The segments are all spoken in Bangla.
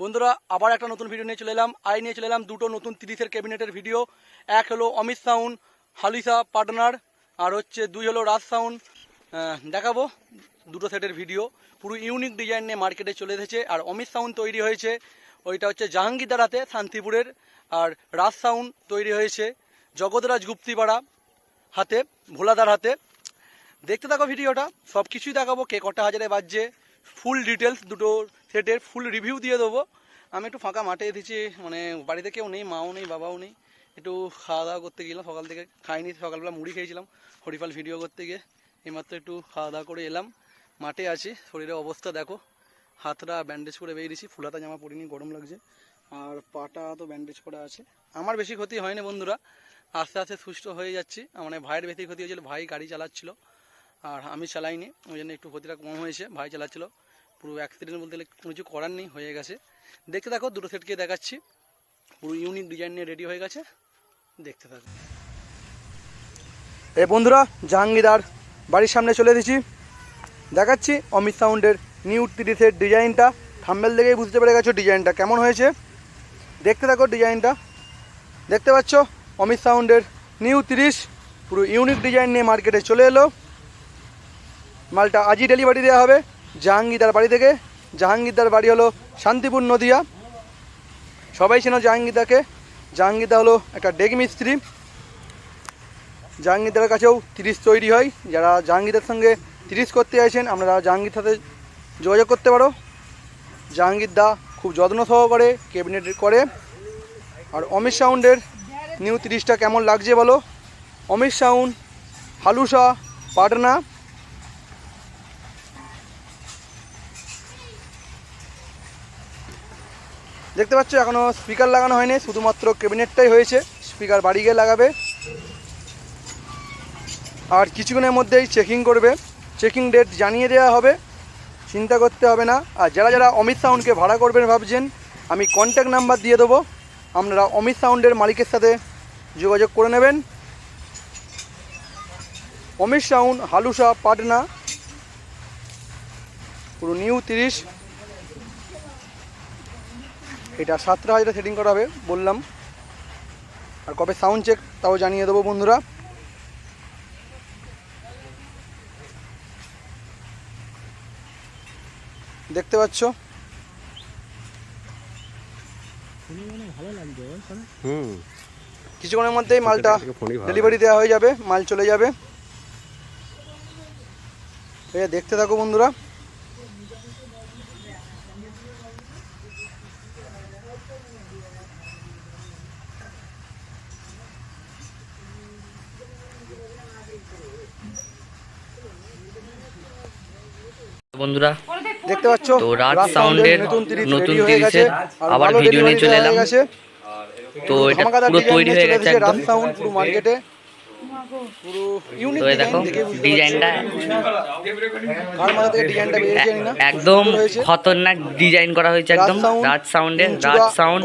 বন্ধুরা, আবার একটা নতুন ভিডিও নিয়ে চলে এলাম। আই নিয়ে চলে এলাম দুটো নতুন তিরিশের ক্যাবিনেটের ভিডিও এক হলো অমিত সাউন্ড হালিসা পার্টনার আর হচ্ছে দুই হলো রাজ সাউন্ড দেখাবো দুটো সেটের ভিডিও পুরো ইউনিক ডিজাইন নিয়ে মার্কেটে চলে এসেছে। আর অমিত সাউন্ড তৈরি হয়েছে, ওইটা হচ্ছে জাহাঙ্গীরদার হাতে শান্তিপুরের। আর রাজ সাউন্ড তৈরি হয়েছে জগৎরাজ গুপ্তিপাড়া হাতে, ভোলাদার হাতে। দেখতে থাকো ভিডিওটা সব কিছুই দেখাবো কে কটা হাজারে বাজছে। ফুল ডিটেলস দুটো সেটের ফুল রিভিউ দিয়ে দেবো। আমি একটু ফাঁকা মাঠে এসেছি মানে বাড়িতে কেউ নেই, মাও নেই, বাবাও নেই। একটু খাওয়া দাওয়া করতে গেলাম, সকাল থেকে খাইনি, সকালবেলা মুড়ি খেয়েছিলাম হরিফাল ভিডিও করতে গিয়ে। এইমাত্র একটু খাওয়া দাওয়া করে এলাম, মাঠে আছি, শরীরের অবস্থা দেখো। হাতটা ব্যান্ডেজ করে বেরিয়েছি, ফুলাতা জামা পরিনি, গরম লাগছে। আর পাটা তো ব্যান্ডেজ করা আছে। আমার বেশি ক্ষতি হয়নি বন্ধুরা, আস্তে আস্তে সুস্থ হয়ে যাচ্ছি। মানে ভাইয়ের বেশি ক্ষতি হয়েছিল, ভাই গাড়ি চালাচ্ছিল। আর আমি চালাইনি, ওই জন্য একটু ক্ষতিটা কম হয়েছে। ভাই চালাচ্ছিল, পুরো অ্যাক্সিডেন্ট বলতে গেলে কোনো কিছু করার নেই, হয়ে গেছে। দেখতে থাকো, দুটো সেটকে দেখাচ্ছি। পুরো ইউনিক ডিজাইন নিয়ে রেডি হয়ে গেছে। দেখতে থাকো। এই বন্ধুরা জাহাঙ্গীরার বাড়ির সামনে চলে এসেছি। দেখাচ্ছি অমিত সাউন্ডের নিউ তিরিশের ডিজাইনটা থাম্বেল দেখেই বুঝতে পেরে গেছো ডিজাইনটা কেমন হয়েছে। দেখতে থাকো ডিজাইনটা দেখতে পাচ্ছ, অমিত সাউন্ডের নিউ তিরিশ পুরো ইউনিক ডিজাইন নিয়ে মার্কেটে চলে এলো। মালটা আজই ডেলিভারি দেওয়া হবে জাহাঙ্গীরদার বাড়ি থেকে। জাহাঙ্গীরদার বাড়ি হলো শান্তিপুর নদিয়া। সবাই চেনো জাহাঙ্গীরদাকে। জাহাঙ্গীরদা হলো একটা ডেক মিস্ত্রি। জাহাঙ্গীরদার কাছেও তিরিশ তৈরি হয়। যারা জাহাঙ্গীরদার সঙ্গে তিরিশ করতে চাইছেন, আপনারা জাহাঙ্গীর সাথে যোগাযোগ করতে পারো। জাহাঙ্গীরদা খুব যত্ন সহকারে ক্যাবিনেট করে। আর অমিত সাউন্ডের নিউ তিরিশটা কেমন লাগছে বলো? অমিত সাউন্ড হালুসা, পাটনা। দেখতে পাচ্ছ এখনও স্পিকার লাগানো হয়নি, শুধুমাত্র ক্যাবিনেটটাই হয়েছে। স্পিকার বাড়ি গিয়ে লাগাবে। আর কিছুক্ষণের মধ্যেই চেকিং করবে। চেকিং ডেট জানিয়ে দেওয়া হবে। চিন্তা করতে হবে না। আর যারা যারা অমিত সাউন্ডকে ভাড়া করবেন ভাবছেন, আমি কন্ট্যাক্ট নাম্বার দিয়ে দেবো। আপনারা অমিত সাউন্ডের মালিকের সাথে যোগাযোগ করে নেবেন। অমিত সাউন্ড, হালুসা, পাটনা। পুরো নিউ তিরিশ। এটা সাতটা হাজারে সেটিং করা হবে বললাম। আর কবে সাউন্ড চেক তাও জানিয়ে দেবো বন্ধুরা। দেখতে পাচ্ছ? হুম। কিছুক্ষণের মধ্যেই মালটা ডেলিভারি দেওয়া হয়ে যাবে মাল চলে যাবে। দেখতে থাকো বন্ধুরা। বন্ধুরা দেখতে পাচ্ছ? তো রাজ সাউন্ডের নতুন তিরিশ নতুন ready গেছে, 30 আর আবার ভিডিও নিয়ে চলে এলাম। তো এটা পুরো তৈরি হয়ে গেছে একদম। সাউন্ড পুরো মার্কেটে তো দেখো ডিজাইনটা একদম খতরনাক ডিজাইন করা হয়েছে একদম। রাজ সাউন্ডের ইঞ্চুরা, রাজ সাউন্ড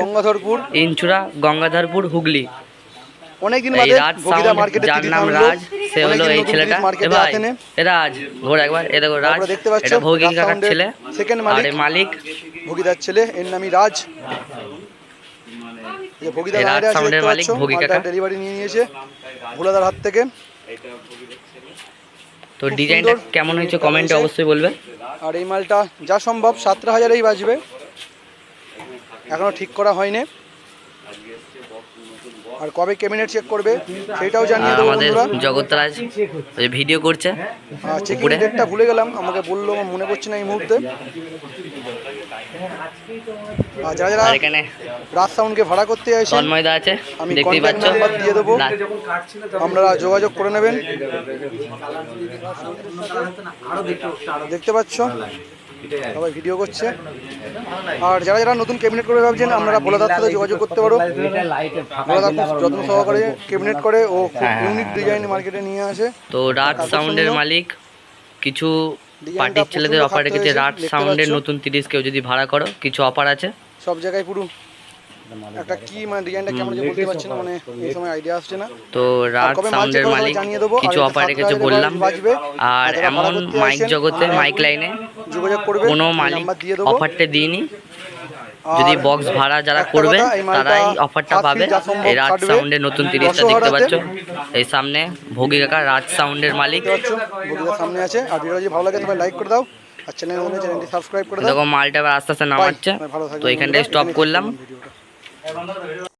ইনচুরা গঙ্গাধরপুর হুগলি। অনেকদিন বাদে ভগিদা মার্কেটে যার নাম রাজ সে হলো এই ছেলেটা। এ ভাই এ রাজ ঘোর একবার। এ দেখো রাজ দেখতে পাচ্ছ, এটা ভৌগিক কাকার ছেলে। আর মালিক। এ মালিক। ভগিদার ছেলে এর নামই রাজ। এই যে ভগিদা রাজ সাউন্ডের মালিক, ভগি কাকা। ডেলিভারি নিয়ে নিয়েছে ভোলাদার হাত থেকে। তো ডিজাইনটা কেমন হয়েছে কমেন্টে অবশ্যই বলবে। আর এই মালটা যা সম্ভব সাতটা হাজারেই বাজবে এখনও ঠিক করা হয়নি। আর কবে ক্যাবিনেট চেক করবে সেটাও জানিয়ে দেবো আমাদের বন্ধুরা। জগৎরাজ ভিডিও করছে। চেকিং উপরে। ডেটটা ভুলে গেলাম আমাকে বলল মনে পড়ছে না এই মুহূর্তে। আর যারা যারা এখানে সাউন্ডকে ভাড়া করতে চাইছেন তন্ময়দা আছে আমি কন্ট্যাক্ট নাম্বার দিয়ে দেবো। আপনারা যোগাযোগ করে নেবেন। দেখতে পাচ্ছ? সবাই ভিডিও করছে। আর যারা যারা নতুন ক্যাবিনেট করে ভাবছেন আপনারা ভোলাদার সাথে যোগাযোগ করতে পারো। খুব যত্ন সহকারে ক্যাবিনেট করে ও খুব ইউনিক ডিজাইন মার্কেটে নিয়ে আসে। তো রাত সাউন্ডের মালিক কিছু পার্টির ছেলেদের অফার রেখেছে রাত সাউন্ডের নতুন তিরিশ কেউ যদি ভাড়া করো কিছু অফার আছে? সব জায়গায় পুরো একটা কি মানে ডিজাইনটা কেমন যে বলতে পারছি না মানে এই সময় আইডিয়া আসছে না। তো মাল সাউন্ডের মালিক কিছু এটা অফার রেখেছে বললাম। আর ভাড়া এমন মাইক জগতে মাইক লাইনে যোগাযোগ করবে কোনো মালিক অফারটা দিইনি। যদি বক্স ভাড়া যারা করবে তারাই অফারটা পাবে। এই রাজ। সাউন্ডের নতুন তিরিশটা দেখতে। পাচ্ছ? এই সামনে ভোগী কাকা রাজ সাউন্ডের মালিক। সামনে আছে। আর ভিডিও যদি ভালো লাগে তবে লাইক করে দাও। আর চ্যানেল চ্যানেলটি সাবস্ক্রাইব করে দাও। দেখো মালটা আস্তে আস্তে নামাচ্ছে। তো এখানটায় স্টপ করলাম। শেষ করলাম ভিডিওটা।